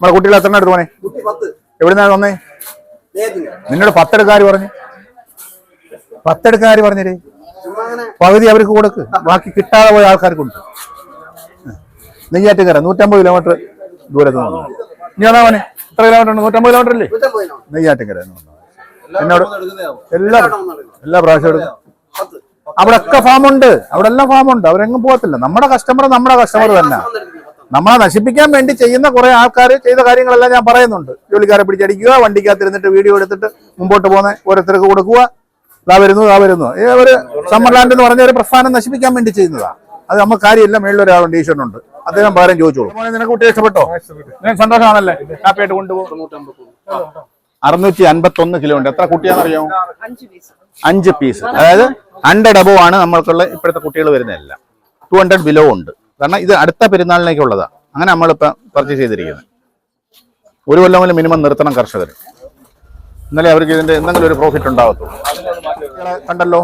നമ്മളെ കുട്ടികൾ എത്ര എടുത്ത് പോനെ എവിടുന്നാണ് വന്നേ? നിന്നോട് പത്തെടുക്കാർ പറഞ്ഞു. പത്തെടുക്കാർ പറഞ്ഞേ പകുതി അവർക്ക് കൊടുക്ക്. ബാക്കി കിട്ടാതെ പോയ ആൾക്കാർക്ക് ഉണ്ട് കയറാം നൂറ്റമ്പത് കിലോമീറ്റർ ദൂരത്ത് നിന്ന് നീ വന്നാ മോനെ? എത്ര കിലോമീറ്റർ ഉണ്ട്? നൂറ്റമ്പത് കിലോമീറ്റർ അല്ലേ നെയ്യാറ്റ് കയറാൻ എന്നോട് എല്ലാ എല്ലാ പ്രാവശ്യം എടുക്കും. അവിടെ ഒക്കെ ഫാമുണ്ട് അവിടെ എല്ലാം ഫാമുണ്ട് അവരെങ്ങും പോകത്തില്ല. നമ്മുടെ കസ്റ്റമർ നമ്മുടെ കസ്റ്റമർ തന്നെ. നമ്മളെ നശിപ്പിക്കാൻ വേണ്ടി ചെയ്യുന്ന കുറെ ആൾക്കാർ ചെയ്ത കാര്യങ്ങളെല്ലാം ഞാൻ പറയുന്നുണ്ട്. ജോലിക്കാരെ പിടിച്ചടിക്കുക വണ്ടിക്കകത്ത് ഇരുന്നിട്ട് വീഡിയോ എടുത്തിട്ട് മുമ്പോട്ട് പോകുന്ന ഓരോരുത്തർക്ക് കൊടുക്കുക. ഇതാ വരുന്നു ഇതാ വരുന്നു. ഈ ഒരു സമ്മർലാൻഡ് എന്ന് പറഞ്ഞ ഒരു പ്രസ്ഥാനം നശിപ്പിക്കാൻ വേണ്ടി ചെയ്യുന്നതാ. അത് നമുക്ക് കാര്യമില്ല മേളിൽ ഒരാളുണ്ട് ഈശ്വരനുണ്ട് അദ്ദേഹം പകരം ചോദിച്ചോളൂ. നിനക്ക് കുട്ടി ഇഷ്ടപ്പെട്ടോ? ഞാൻ സന്തോഷമാണല്ലേ? ഹാപ്പിയായിട്ട് കൊണ്ടുപോകും അറുന്നൂറ്റി അൻപത്തി ഒന്ന് കിലോ ഉണ്ട്. എത്ര കുട്ടിയാണെന്നറിയാമോ? അഞ്ച് പീസ് അതായത് ഹൺഡ്രഡ് അബോ ആണ് നമ്മൾക്കുള്ള ഇപ്പോഴത്തെ കുട്ടികൾ വരുന്നതല്ല. ടു ഹൺഡ്രഡ് ബിലോ ഉണ്ട്. കാരണം ഇത് അടുത്ത പെരുന്നാളിലേക്കുള്ളതാണ് അങ്ങനെ നമ്മളിപ്പോൾ പർച്ചേസ് ചെയ്തിരിക്കുന്നത് ഒരു കൊല്ലം പോലും മിനിമം നിർത്തണം കർഷകർ ഇന്നലെ അവർക്ക് ഇതിന്റെ എന്തെങ്കിലും ഒരു പ്രോഫിറ്റ് ഉണ്ടാകത്തുള്ളൂ. കണ്ടല്ലോ?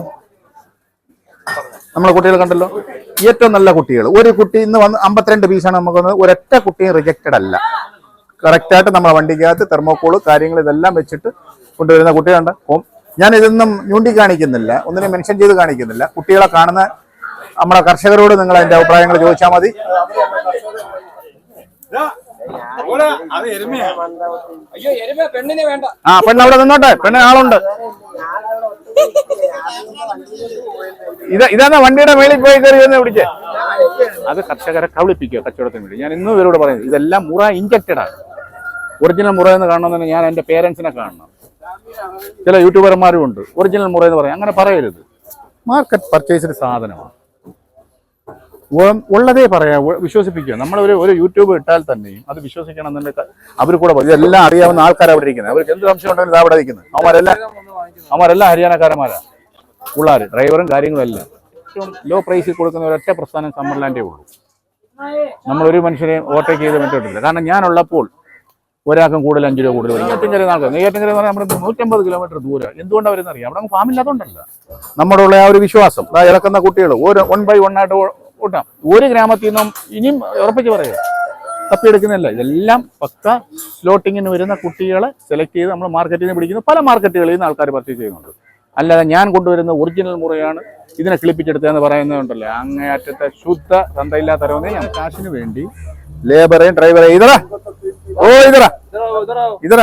നമ്മളെ കുട്ടികൾ കണ്ടല്ലോ? ഏറ്റവും നല്ല കുട്ടികൾ ഒരു കുട്ടി ഇന്ന് വന്ന് അമ്പത്തിരണ്ട് പീസാണ് നമുക്ക് വന്നത് ഒരൊറ്റ കുട്ടിയും റിജക്റ്റഡ് അല്ല. കറക്റ്റായിട്ട് നമ്മളെ വണ്ടിക്കകത്ത് തെർമോക്കോൾ കാര്യങ്ങൾ ഇതെല്ലാം വെച്ചിട്ട് കൊണ്ടുവരുന്ന കുട്ടികളുണ്ട്. ഞാനിതൊന്നും ഞൂണ്ടി കാണിക്കുന്നില്ല ഒന്നിനെ മെൻഷൻ ചെയ്ത് കാണിക്കുന്നില്ല. കുട്ടികളെ കാണുന്ന നമ്മളെ കർഷകരോട് നിങ്ങൾ അതിന്റെ അഭിപ്രായങ്ങൾ ചോദിച്ചാൽ മതി. അയ്യോ എരുമ പെണ്ണിനെ വേണ്ട. ആ പെണ്ണ് അവിടെ നിന്നോട്ടെ. പെണ്ണ് ആളുണ്ട്. ഇത് ഇതാണ് വണ്ടിയുടെ മേളിൽ പോയി കയറി എന്ന് പിടിച്ചേ? അത് കർഷകരെ കവിളിപ്പിക്കുക കച്ചവടത്തിന് വേണ്ടി. ഞാൻ ഇന്നും ഇവരോട് പറയുന്നത് ഇതെല്ലാം മുറ ഇഞ്ചക്റ്റഡ് ആണ്. ഒറിജിനൽ മുറ എന്ന് കാണണമെന്ന് ഞാൻ എന്റെ പേരൻസിനെ കാണണം. ചില യൂട്യൂബർമാരും ഉണ്ട് ഒറിജിനൽ മുറ എന്ന് പറയും. അങ്ങനെ പറയരുത്. മാർക്കറ്റ് പർച്ചേസ്ഡ് സാധനമാണ്. ഉള്ളതേ പറയാ വിശ്വസിപ്പിക്കുക. നമ്മൾ ഒരു യൂട്യൂബ് ഇട്ടാൽ തന്നെയും അത് വിശ്വസിക്കണം എന്നുള്ള അവർ കൂടെ. ഇതെല്ലാം അറിയാവുന്ന ആൾക്കാർ അവിടെ ഇരിക്കുന്നത്. അവർക്ക് എന്ത് സംശയം ഉണ്ടെങ്കിലും ഇതാ അവിടെ ഇരിക്കുന്നത് അവന്മാരെല്ലാം അവന്മാരെല്ലാം ഹരിയാനക്കാരന്മാരാ. പിള്ളേർ ഡ്രൈവറും കാര്യങ്ങളും എല്ലാം. ലോ പ്രൈസിൽ കൊടുക്കുന്ന ഒരൊറ്റ പ്രസ്ഥാനം സമ്മർലാൻഡേ ഉള്ളൂ. നമ്മൾ ഒരു മനുഷ്യനെ ഓവർടേക്ക് ചെയ്ത് മറ്റിട്ടില്ല കാരണം ഞാനുള്ളപ്പോൾ ഒരാൾക്കും കൂടുതൽ അഞ്ച് രൂപ കൂടുതൽ നെയ്യാറ്റിങ്കര നാൾക്ക് ഏറ്റവും എന്ന് പറഞ്ഞാൽ നമ്മുടെ നൂറ്റമ്പത് കിലോമീറ്റർ ദൂരം. എന്തുകൊണ്ടാണ് അവരെന്നറിയാം അവിടെ ഫാമില്ലാത്തതുകൊണ്ടല്ല. നമ്മുടെ ഉള്ള ആ ഒരു വിശ്വാസം. ഇറക്കുന്ന കുട്ടികൾ ഓരോ വൺ ബൈ വൺ ആയിട്ട് കൂട്ടാം. ഒരു ഗ്രാമത്തിൽ നിന്നും ഇനിയും ഉറപ്പിച്ച് പറയുക. തപ്പിയെടുക്കുന്നില്ല ഇതെല്ലാം പക്ക സ്ലോട്ടിങ്ങിന് വരുന്ന കുട്ടികളെ സെലക്ട് ചെയ്ത് നമ്മൾ മാർക്കറ്റിൽ നിന്ന് പിടിക്കുന്നു. പല മാർക്കറ്റുകളിൽ നിന്ന് ആൾക്കാർ പർച്ചേസ് ചെയ്യുന്നുണ്ട്. അല്ലാതെ ഞാൻ കൊണ്ടുവരുന്ന ഒറിജിനൽ മുറയാണ് ഇതിനെ കിളിപ്പിച്ചെടുത്തതെന്ന് പറയുന്നതുണ്ടല്ലോ? അങ്ങേയറ്റത്തെ ശുദ്ധ തന്തയില്ലാത്തരവെന്ന് ഞാൻ കാശിന് വേണ്ടി ലേബറേയും ഡ്രൈവറേയും ഇതറ ഓ ഇതറ ഇതറ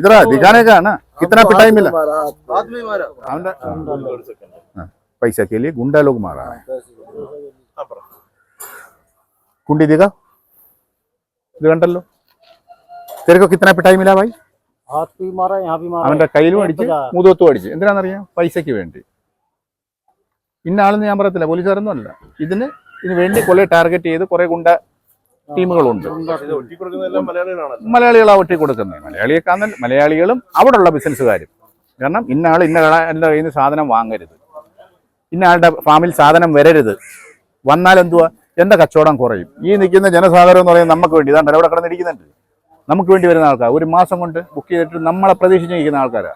ഇതറ ദിഖാനേക്കാണ് കിത്തന പിട്ടായ്മില്ല അവന്റെ पैसा के लिए गुंडा लोग मारा है कुंडी दिखा ഇത് കണ്ടല്ലോ तेरे को कितना पे टाइम मिला भाई हाथ भी मारा यहाँ भी मारा അവന്റെ കയ്യിലും അടിച്ച് മുതുകത്തും അടിച്ച് എന്തിനാണെന്നറിയാം പൈസയ്ക്ക് വേണ്ടി ഇന്ന ആളെന്ന് ഞാൻ പറയത്തില്ല പോലീസുകാരൊന്നും അല്ല ഇതിന് ഇതിന് വേണ്ടി കുറെ ടാർഗറ്റ് ചെയ്ത് കുറെ ഗുണ്ട ടീമുകളുണ്ട് മലയാളികളാ ഒട്ടി കൊടുക്കുന്നത് മലയാളിയെക്കാന്നൽ മലയാളികളും അവിടെയുള്ള ബിസിനസ്സുകാരും കാരണം ഇന്ന ആൾ ഇന്ന ആളെ എൻ്റെ കയ്യിൽ നിന്ന് സാധനം വാങ്ങരുത് ഇന്ന ആളുടെ ഫാമിൽ സാധനം വരരുത്. വന്നാൽ എന്തുവാ? എന്റെ കച്ചവടം കുറയും. ഈ നിൽക്കുന്ന ജനസാഗരം എന്ന് പറയുന്നത് നമുക്ക് വേണ്ടി. ഇതാണ്ട് അവിടെ കിടന്നിരിക്കുന്നുണ്ട്. നമുക്ക് വേണ്ടി വരുന്ന ആൾക്കാർ ഒരു മാസം കൊണ്ട് ബുക്ക് ചെയ്തിട്ട് നമ്മളെ പ്രതീക്ഷിച്ച് നിൽക്കുന്ന ആൾക്കാരാ.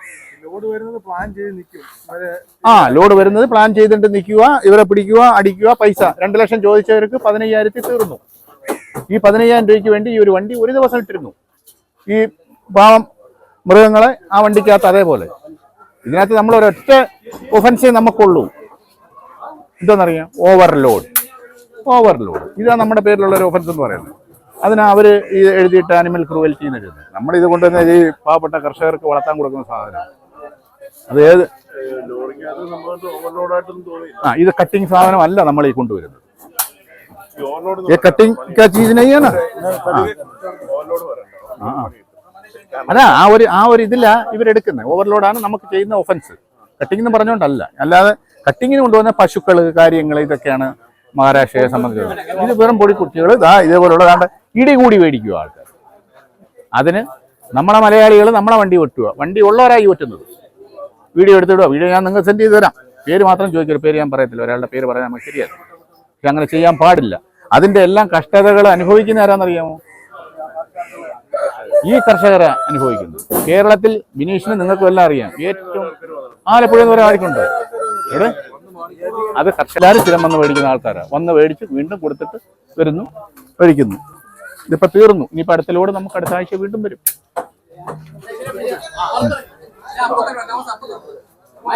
ആ ലോഡ് വരുന്നത് പ്ലാൻ ചെയ്തിട്ട് നിൽക്കുക ഇവരെ പിടിക്കുക അടിക്കുക പൈസ. രണ്ട് ലക്ഷം ചോദിച്ചവർക്ക് പതിനയ്യായിരത്തി തീർന്നു. ഈ പതിനയ്യായിരം രൂപയ്ക്ക് വേണ്ടി ഈ ഒരു വണ്ടി ഒരു ദിവസം ഇട്ടിരുന്നു. ഈ പാവം മൃഗങ്ങളെ ആ വണ്ടിക്കകത്ത് അതേപോലെ. ഇതിനകത്ത് നമ്മൾ ഒരൊറ്റ ഒഫൻസേ നമുക്കുള്ളൂ. എന്താണെന്നറിയാം ഓവർലോഡ് ഓവർലോഡ് ഇതാണ് നമ്മുടെ പേരിലുള്ള ഒരു ഒഫൻസ് എന്ന് പറയുന്നത് അതിനാ അവർ ഈ എഴുതിയിട്ട് ആനിമൽ ക്രൂവൽറ്റി എന്ന് എഴുതുന്നത് നമ്മൾ ഇത് കൊണ്ടുവന്ന് ഈ പാവപ്പെട്ട കർഷകർക്ക് വളർത്താൻ കൊടുക്കുന്ന സാധനമാണ് അത് ഏത് ആ ഇത് കട്ടിങ് സാധനം അല്ല നമ്മൾ ഈ കൊണ്ടുവരുന്നത് ये कटिंग का चीज नहीं है ना ആ, ആ. അതാ ആ ഒരു ആ ഒരു ഇതില ഇവരെടുക്കുന്നത് ഓവർലോഡാണ് നമുക്ക് ചെയ്യുന്ന ഒഫൻസ് കട്ടിംഗ് എന്ന് പറഞ്ഞുകൊണ്ടല്ല അല്ലാതെ കട്ടിങ്ങിന് കൊണ്ടുവന്ന പശുക്കൾ കാര്യങ്ങൾ ഇതൊക്കെയാണ് മഹാരാഷ്ട്രയെ സംബന്ധിച്ചത് ഇത് വെറും പൊടിക്കുട്ടികൾ ഇതാ ഇതേപോലുള്ള ദാണ്ട് ഇടി കൂടി മേടിക്കുക ആൾക്കാർ അതിന് നമ്മളെ മലയാളികൾ നമ്മളെ വണ്ടി വെട്ടുക വണ്ടി ഉള്ളവരായി വെട്ടുന്നത് വീഡിയോ എടുത്തിടുക വീഡിയോ ഞാൻ നിങ്ങൾ സെൻഡ് ചെയ്ത് തരാം. പേര് മാത്രം ചോദിക്കരുത് പേര് ഞാൻ പറയത്തില്ല. ഒരാളുടെ പേര് പറയാൻ നമുക്ക് ശരിയല്ല. പക്ഷെ അങ്ങനെ ചെയ്യാൻ പാടില്ല. അതിന്റെ എല്ലാം കഷ്ടതകൾ അനുഭവിക്കുന്ന ആരാന്നറിയാമോ? ഈ കർഷകരെ അനുഭവിക്കുന്നു. കേരളത്തിൽ ബിനീഷിന് നിങ്ങൾക്കും എല്ലാം അറിയാം. ഏറ്റവും ആലപ്പുഴ എന്ന് പറയാൻ ആർക്കുണ്ട് ഇവിടെ അത് കർഷകർ സ്ഥിരം വന്ന് മേടിക്കുന്ന ആൾക്കാരാണ്. വന്ന് മേടിച്ച് വീണ്ടും കൊടുത്തിട്ട് വരുന്നു മേടിക്കുന്നു ഇതിപ്പോ തീർന്നു. ഇനി അടുത്ത ലോഡ് നമുക്ക് അടുത്ത ആഴ്ച വീണ്ടും വരും.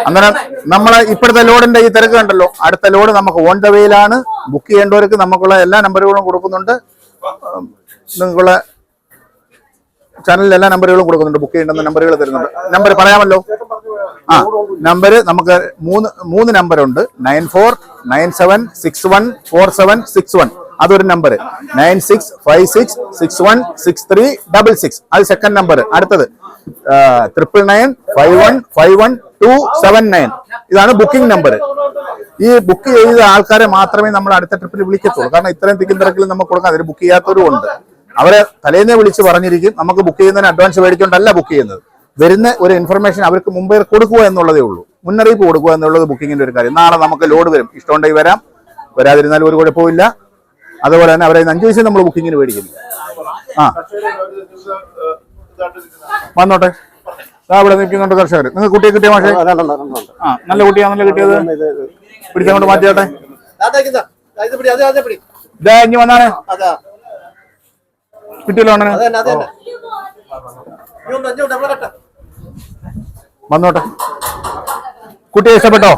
അങ്ങനെ നമ്മളെ ഇപ്പോഴത്തെ ലോഡിന്റെ ഈ തിരക്ക് കണ്ടല്ലോ. അടുത്ത ലോഡ് നമുക്ക് ഓൺ ദ വേയിലാണ് ബുക്ക് ചെയ്യേണ്ടവർക്ക് നമുക്കുള്ള എല്ലാ നമ്പറുകളും കൊടുക്കുന്നുണ്ട്. നിങ്ങളെ ചാനലിൽ എല്ലാ നമ്പറുകളും കൊടുക്കുന്നുണ്ട്. ബുക്ക് ചെയ്യേണ്ടുന്ന നമ്പറുകൾ തരുന്നുണ്ട്. നമ്പർ പറയാമല്ലോ? ആ നമ്പർ നമുക്ക് മൂന്ന് മൂന്ന് നമ്പറുണ്ട് nine four nine seven six one four seven six one അതൊരു number nine six five six six one six three double six അത് സെക്കൻഡ് നമ്പർ അടുത്തത് triple nine five one five one two seven nine ഇതാണ് booking number ഈ book ചെയ്ത ആൾക്കാരെ മാത്രമേ നമ്മൾ അടുത്ത ട്രിപ്പിൽ വിളിക്കത്തുള്ളൂ. കാരണം ഇത്രയും തിക്കും തിരക്കിൽ നമുക്ക് കൊടുക്കാൻ അതിൽ ബുക്ക് ചെയ്യാത്തവരും ഉണ്ട്. അവരെ തലേന്നേ വിളിച്ച് പറഞ്ഞിരിക്കും നമുക്ക് ബുക്ക് ചെയ്യുന്നതിന് അഡ്വാൻസ് മേടിച്ചുകൊണ്ടല്ല ബുക്ക് ചെയ്യുന്നത്. വരുന്ന ഒരു ഇൻഫർമേഷൻ അവർക്ക് മുമ്പേ കൊടുക്കുക എന്നുള്ളതേ ഉള്ളൂ. മുന്നറിയിപ്പ് കൊടുക്കുക എന്നുള്ളത് ബുക്കിങ്ങിന്റെ ഒരു കാര്യം. നാളെ നമുക്ക് ലോഡ് വരും. ഇഷ്ടമുണ്ടെങ്കിൽ വരാം. വരാതിരുന്നാലും ഒരു കുഴപ്പമില്ല അതുപോലെ തന്നെ അവരെ അഞ്ചു ദിവസം നമ്മൾ ബുക്കിങ്ങിന് മേടിക്കുന്നില്ല. ആ. വന്നോട്ടെ. അവിടെ ഇവിടെ നിൽക്കുന്നുണ്ട് കർഷകർ. നിങ്ങൾ കുട്ടിയെ കിട്ടിയ മാഷേ? ആ നല്ല കുട്ടിയാണല്ലോ കിട്ടിയത്. പിടിച്ചങ്ങോട്ട് മാറ്റിയാട്ടെ. ഇതാ ഇനി വന്നാണ് അതാ കിട്ടിയല്ലോ അണ്ണന് അത് തന്നെ അത് തന്നെ ഇങ്ങോട്ട് ഇങ്ങോട്ട് നമ്മളെ കട്ട വന്നോട്ടെ. കുട്ടിയെ ഇഷ്ടപ്പെട്ടോ?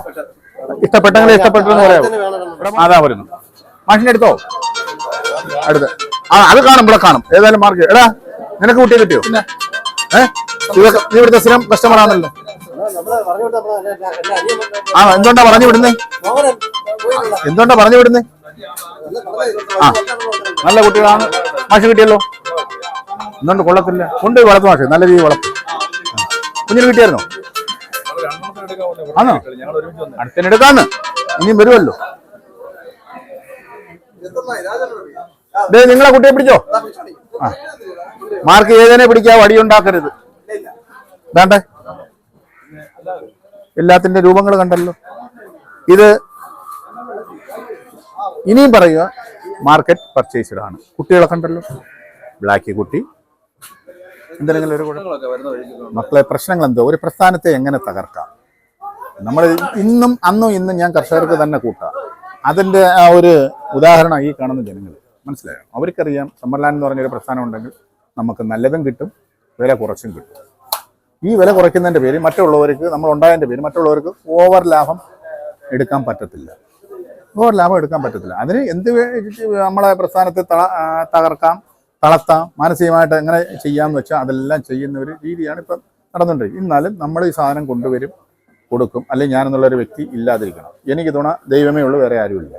ഇഷ്ടപ്പെട്ടെങ്കിൽ ഇഷ്ടപ്പെട്ടെന്ന് പറയാം അതാ വരുന്നു. മനുഷ്യന്റെ അടുത്തോ അടുത്ത്. ആ അത് കാണും ഇവിടെ കാണും. ഏതായാലും മാർക്ക് എടാ നിനക്ക് കുട്ടിയെ കിട്ടിയോ? ഏഹ് നീ ഇവിടുത്തെ സ്ഥിരം കസ്റ്റമർ ആണല്ലോ. ആ എന്തുകൊണ്ടാ പറഞ്ഞു വിടുന്നേ എന്തുകൊണ്ടാ പറഞ്ഞു വിടുന്നേ. ആ നല്ല കുട്ടികളാണ്. മാഷ് കിട്ടിയല്ലോ? എന്തുകൊണ്ട് കൊള്ളത്തില്ല. കൊണ്ട് വളർത്തു മാഷ്. നല്ല രീതിയിൽ വളർത്തു കുഞ്ഞിന് കിട്ടിയായിരുന്നോ? ആണോ? അടുത്തിനെടുക്കാന്ന് ഇനിയും വരുമല്ലോ. നിങ്ങളെ കുട്ടിയെ പിടിച്ചോ. ആ. മാർക്ക് ഏതിനെ പിടിക്കാ? വടിയുണ്ടാക്കരുത് വേണ്ടേ? എല്ലാത്തിന്റെ രൂപങ്ങൾ കണ്ടല്ലോ. ഇത് ഇനിയും പറയുക മാർക്കറ്റ് പർച്ചേസ്ഡ് ആണ്. കുട്ടികളെ കണ്ടല്ലോ ബ്ലാക്ക് കുട്ടി. എന്തെങ്കിലും ഒരു മക്കളെ പ്രശ്നങ്ങൾ എന്തോ? ഒരു പ്രസ്ഥാനത്തെ എങ്ങനെ തകർക്കാം? നമ്മൾ ഇന്നും അന്നും ഇന്നും ഞാൻ കർഷകർക്ക് തന്നെ കൂട്ടാം. അതിന്റെ ആ ഒരു ഉദാഹരണം ഈ കാണുന്ന ജനങ്ങൾ. മനസ്സിലായോ? അവർക്കറിയാം സമ്മർലാൻ എന്ന് പറഞ്ഞൊരു പ്രസ്ഥാനം ഉണ്ടെങ്കിൽ നമുക്ക് നല്ലതും കിട്ടും വില കുറച്ചും കിട്ടും. ഈ വില കുറയ്ക്കുന്നതിന്റെ പേര് മറ്റുള്ളവർക്ക് നമ്മൾ ഉണ്ടായതിന്റെ പേര് മറ്റുള്ളവർക്ക് ഓവർ ലാഭം എടുക്കാൻ പറ്റത്തില്ല. ഓവർ ലാഭം എടുക്കാൻ പറ്റത്തില്ല. അതിന് എന്ത് നമ്മളെ പ്രസ്ഥാനത്തെ തള- തകർക്കാം തളർത്താം മാനസികമായിട്ട് എങ്ങനെ ചെയ്യാമെന്ന് വെച്ചാൽ അതെല്ലാം ചെയ്യുന്ന ഒരു രീതിയാണ് ഇപ്പം നടന്നുണ്ട് എന്നാലും നമ്മൾ ഈ സാധനം കൊണ്ടുവരും കൊടുക്കും അല്ലെങ്കിൽ ഞാനെന്നുള്ളൊരു വ്യക്തി ഇല്ലാതിരിക്കണം. എനിക്ക് തുണ ദൈവമേ ഉള്ളൂ വേറെ ആരുമില്ല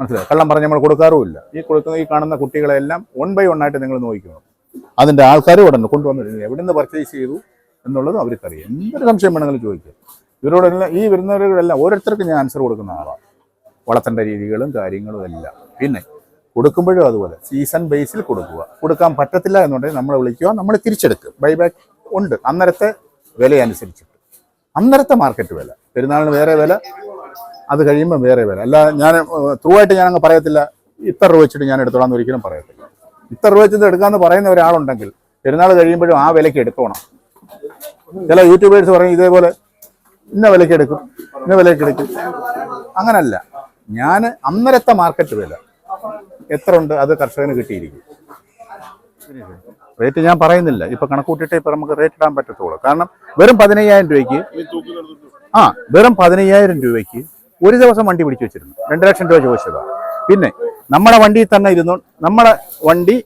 മനസ്സിലായി? കള്ളം പറഞ്ഞ് നമ്മൾ കൊടുക്കാറുമില്ല ഈ കൊടുക്കുന്ന ഈ കാണുന്ന കുട്ടികളെല്ലാം വൺ ബൈ വൺ ആയിട്ട് നിങ്ങൾ നോക്കിക്കണം അതിന്റെ ആൾക്കാർ ഇവിടെ നിന്ന് കൊണ്ടുവന്നിരുന്നു എവിടെ നിന്ന് പർച്ചേസ് ചെയ്തു എന്നുള്ളത് അവർക്കറിയാം എന്തൊരു സംശയം വേണമെങ്കിലും ചോദിക്കുക ഇവരോടെല്ലാം ഈ വരുന്നവരോടെല്ലാം ഓരോരുത്തർക്കും ഞാൻ ആൻസർ കൊടുക്കുന്ന ആളാണ്. വളർത്തേണ്ട രീതികളും കാര്യങ്ങളും എല്ലാം. പിന്നെ കൊടുക്കുമ്പോഴും അതുപോലെ സീസൺ ബേസിൽ കൊടുക്കുക. കൊടുക്കാൻ പറ്റത്തില്ല എന്നുണ്ടെങ്കിൽ നമ്മളെ വിളിക്കുക നമ്മൾ തിരിച്ചെടുക്കും. ബൈബാക്ക് ഉണ്ട്. അന്നേരത്തെ വില അനുസരിച്ചിട്ട് അന്നേരത്തെ മാർക്കറ്റ് വില. പെരുന്നാളിന് വേറെ വില അത് കഴിയുമ്പോൾ വേറെ വില. അല്ല ഞാൻ ത്രൂ ആയിട്ട് ഞാൻ പറയത്തില്ല. ഇത്ര രൂപ വെച്ചിട്ട് ഞാൻ എടുത്തോളാം എന്ന് ഒരിക്കലും പറയത്തില്ല. ഇത്ര രൂപ വെച്ചിട്ട് എടുക്കാമെന്ന് പറയുന്ന ഒരാളുണ്ടെങ്കിൽ പെരുന്നാൾ കഴിയുമ്പോഴും ആ വിലയ്ക്ക് എടുക്കണം ചില യൂട്യൂബേഴ്സ് പറയും ഇതേപോലെ ഇന്ന വിലയ്ക്ക് എടുക്കും ഇന്ന വിലയ്ക്ക് എടുക്കും. അങ്ങനല്ല. ഞാൻ അന്നരത്തെ മാർക്കറ്റ് വില. എത്ര ഉണ്ട്? അത് കർഷകന് കിട്ടിയിരിക്കും. റേറ്റ് ഞാൻ പറയുന്നില്ല. ഇപ്പൊ കണക്കൂട്ടിട്ടേ ഇപ്പൊ നമുക്ക് റേറ്റ് ഇടാൻ പറ്റത്തുള്ളൂ. കാരണം വെറും പതിനയ്യായിരം രൂപയ്ക്ക് ആ വെറും പതിനയ്യായിരം രൂപയ്ക്ക് ഒരു ദിവസം വണ്ടി പിടിച്ചു വെച്ചിരുന്നു. രണ്ട് ലക്ഷം രൂപ ചോദിച്ചതാ. പിന്നെ നമ്മുടെ വണ്ടിയിൽ തന്നെ ഇരുന്നു നമ്മുടെ വണ്ടി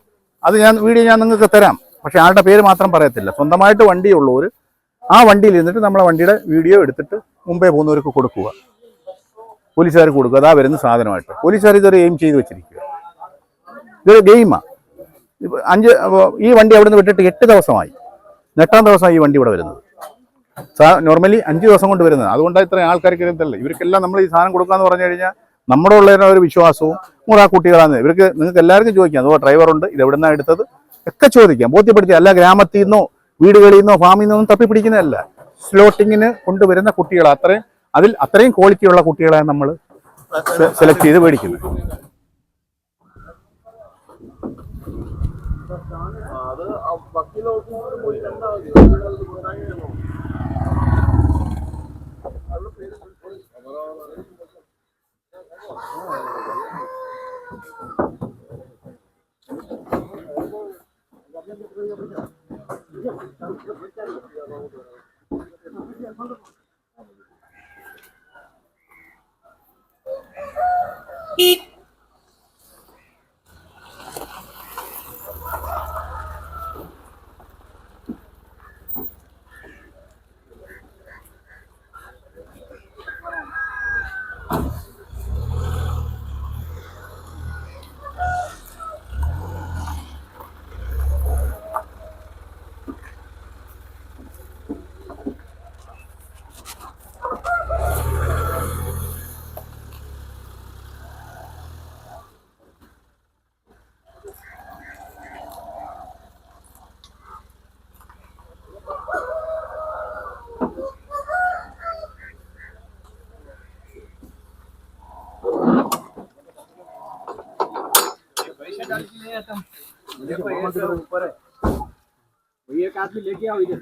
അത് ഞാൻ വീഡിയോ ഞാൻ നിങ്ങൾക്ക് തരാം. പക്ഷെ ആളുടെ പേര് മാത്രം പറയത്തില്ല. സ്വന്തമായിട്ട് വണ്ടിയുള്ളവർ ആ വണ്ടിയിൽ ഇരുന്നിട്ട് നമ്മളെ വണ്ടിയുടെ വീഡിയോ എടുത്തിട്ട് മുമ്പേ പോകുന്നവർക്ക് കൊടുക്കുക. പോലീസുകാർക്ക് കൊടുക്കുക അതാ വരുന്ന സാധനമായിട്ട്. പോലീസുകാർ ഇതൊരു എയിം ചെയ്ത് വെച്ചിരിക്കുക. ഇതൊരു ഗെയിമാണ് അഞ്ച് ഈ വണ്ടി അവിടെ നിന്ന് വിട്ടിട്ട് എട്ട് ദിവസമായി. എട്ടാം ദിവസമായി ഈ വണ്ടി ഇവിടെ വരുന്നത്. നോർമലി അഞ്ച് ദിവസം കൊണ്ട് വരുന്നത്. അതുകൊണ്ടാണ് ഇത്രയും ആൾക്കാർക്ക് ഇരുന്നല്ലേ ഇവർക്കെല്ലാം നമ്മൾ ഈ സാധനം കൊടുക്കാന്ന് പറഞ്ഞു കഴിഞ്ഞാൽ നമ്മുടെ ഉള്ള ഒരു വിശ്വാസവും മുറാ കുട്ടികളാണ്. ഇവർക്ക് നിങ്ങൾക്ക് എല്ലാവർക്കും ചോദിക്കാം. അതോ ഡ്രൈവറുണ്ട് ഇത് എവിടെ നിന്നാണ് എടുത്തത്? ഒക്കെ ചോദിക്കാം. ബോധ്യപ്പെടുത്തി അല്ല ഗ്രാമത്തിൽ നിന്നോ വീടുകളിൽ നിന്നോ ഫാമിൽ നിന്നോ ഒന്നും തപ്പിപ്പിടിക്കുന്നതല്ല. സ്ലോട്ടിങ്ങിന് കൊണ്ടുവരുന്ന കുട്ടികൾ അത്രയും അതിൽ അത്രയും ക്വാളിറ്റിയുള്ള കുട്ടികളെ നമ്മൾ സെലക്ട് ചെയ്ത് മേടിക്കുന്നത് देखो ये लेके आओ इधर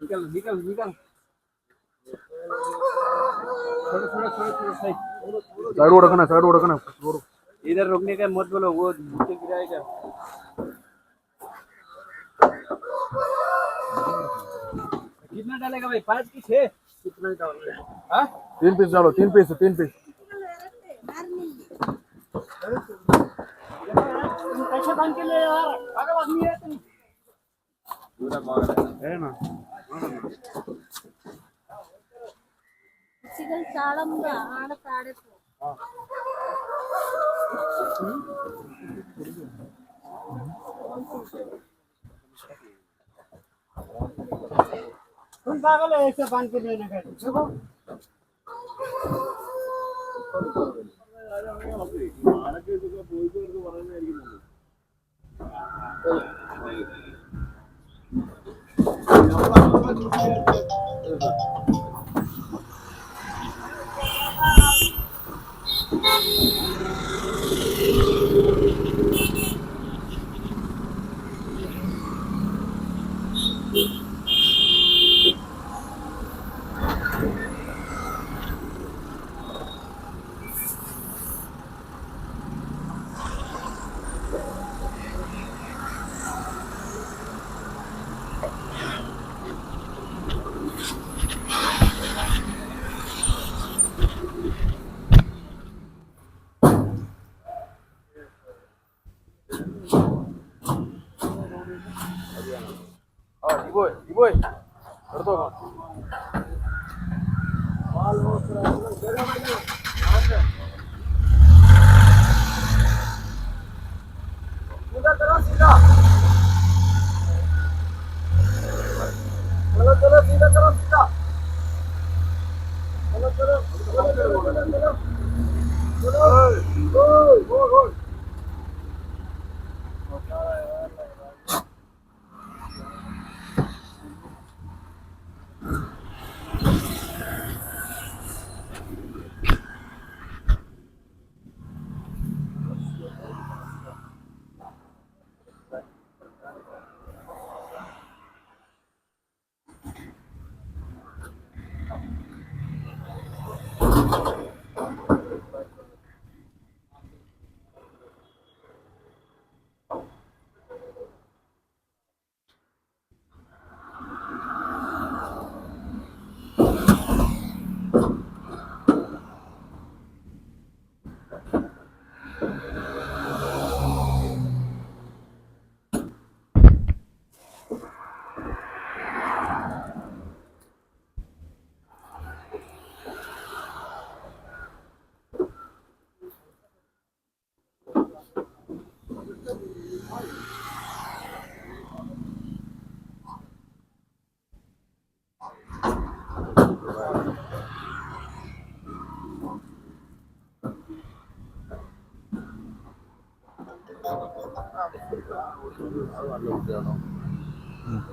निकल निकल निकल छोड़ो छोड़ो छोड़ो छोड़ो साइड साइड साइड ओढ़ रखना इधर रुकने का मत बोलो वो नीचे गिराएगा। कितना डालेगा भाई? पाँच की छे कितना डालोगे? हाँ? तीन पीस डालो तीन पीस तीन पीस पूरा है ना ಸಿಗಲ್ ಸಾಳಂಬ ಆಡತಾಡಕ್ಕೆ तुम पागल है ऐसे बाँध के लेने का देखो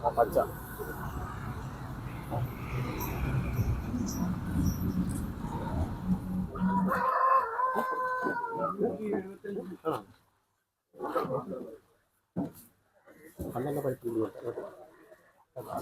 아, 맞자. 반달러 발이 끌려. 아,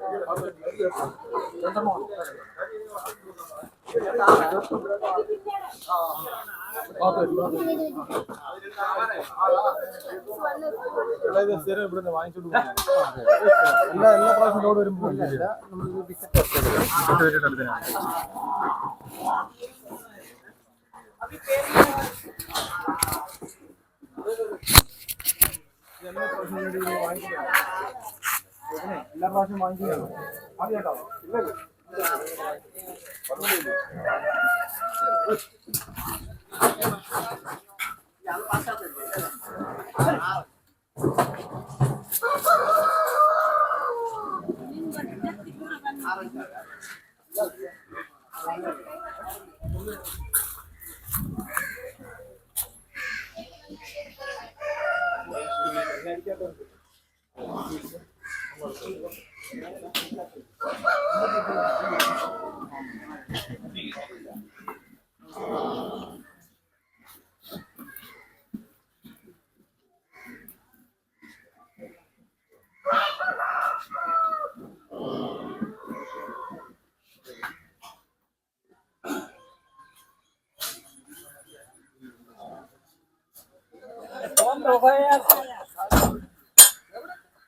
മുന്നൂറ്റി എഴുപത്തെട്ട് എല്ലാ എല്ലാ പ്രാവശ്യം ലോഡ് വരുമ്പോൾ എല്ലാ പ്രാവശ്യം വാങ്ങിക്കുകയാണ്. അത് കേട്ടോ. ഇല്ലല്ലോ Vamos, vai, vai.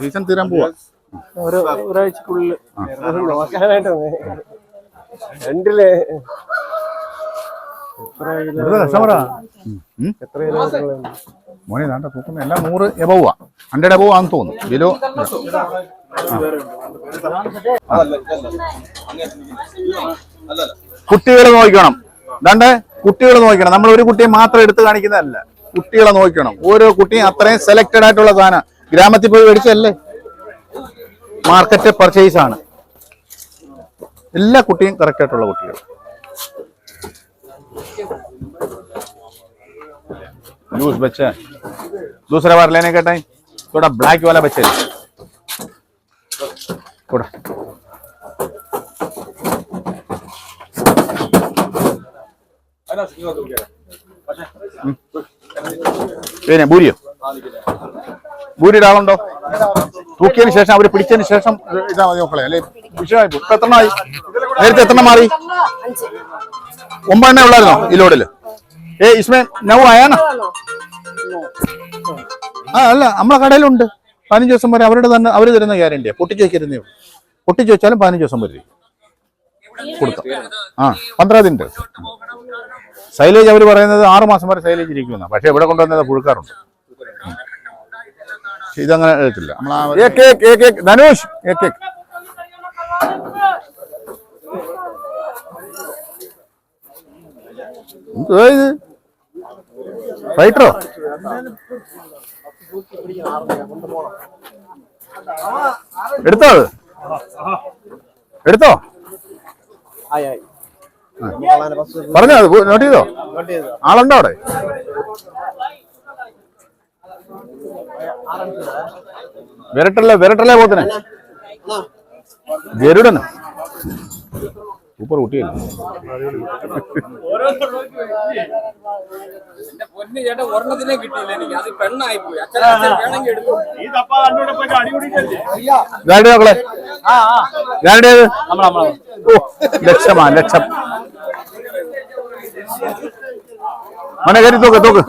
സീസൺ തീരാൻ പോവാ. ഒരു ഒരാഴ്ചക്കുള്ളിൽ നോക്കാനായിട്ട് രണ്ടിൽ. കസ്റ്റമറാ എത്ര കിലോമീറ്ററുകളുണ്ട് മോനെ ദാണ്ട തൂക്കുന്ന എല്ലാം നൂറ് എബവ്. ഹൺഡ്രഡ് എബവ് ആണെന്ന് തോന്നുന്നു. ബിലോ? കുട്ടികളെ നോക്കണം. ദാണ്ടെ കുട്ടികളെ നോക്കണം. നമ്മൾ ഒരു കുട്ടിയെ മാത്രം എടുത്ത് കാണിക്കുന്നതല്ല. കുട്ടികളെ നോക്കണം. ഓരോ കുട്ടിയും അത്രയും സെലക്റ്റഡ് ആയിട്ടുള്ള സാധനം. ഗ്രാമത്തിൽ പോയി മേടിച്ചല്ലേ മാർക്കറ്റ് പർച്ചേസ് ആണ് എല്ലാ കുട്ടിയും കറക്റ്റ് ആയിട്ടുള്ള കുട്ടികൾ लूज बच्चा है दूसरा बार लेने का टाइम थोड़ा ब्लैक वाला बच्चा है थोड़ा പിന്നെ ഭൂരിയോ? ഭൂരി ആളുണ്ടോ? തൂക്കിയതിന് ശേഷം അവർ പിടിച്ചതിന് ശേഷം ഇതാ മതി മക്കളെ അല്ലെ? വിഷയമായി എത്രണ്ണമായി നേരത്തെ എത്ര മാറി? ഒമ്പതെണ്ണ ഉള്ളായിരുന്നോ ഈ ലോഡിൽ ഏ ഇസ്മേ നവ് ആയാ ആ അല്ല നമ്മളെ കടയിലുണ്ട്. പതിനഞ്ച് ദിവസം വരെ അവരുടെ തന്നെ അവർ തരുന്ന ഗ്യാരണ്ടിയാണ് പൊട്ടിച്ച് വയ്ക്കരുന്നേ പൊട്ടിച്ചു വെച്ചാലും പതിനഞ്ച് ദിവസം വരെ കൊടുക്കാം. ആ പന്ത്രണ്ടിന്റെ സൈലേജ് അവർ പറയുന്നത് ആറ് മാസം വരെ സൈലേജ് ഇരിക്കുന്ന പക്ഷേ ഇവിടെ കൊണ്ടുവന്നത് പുഴുക്കാറുണ്ട്. ഇതങ്ങനെ കേക്ക് ധനുഷ് ഇത്? ഫൈറ്ററോ? എടുത്തോ അത്? എടുത്തോ? ആയി ആയി. പറഞ്ഞോ നോട്ട് ചെയ്തോ? ആളുണ്ടോ അവിടെ? വിരട്ടല്ലേ വിരട്ടല്ലേ പോത്തിനെ? ഗരുഡന്. സൂപ്പർ കുട്ടിയല്ല. ഗാഡി മക്കളെ. ഓ ലക്ഷമാ ലക്ഷം. മനെ കയറി തോക്ക് തോക്ക്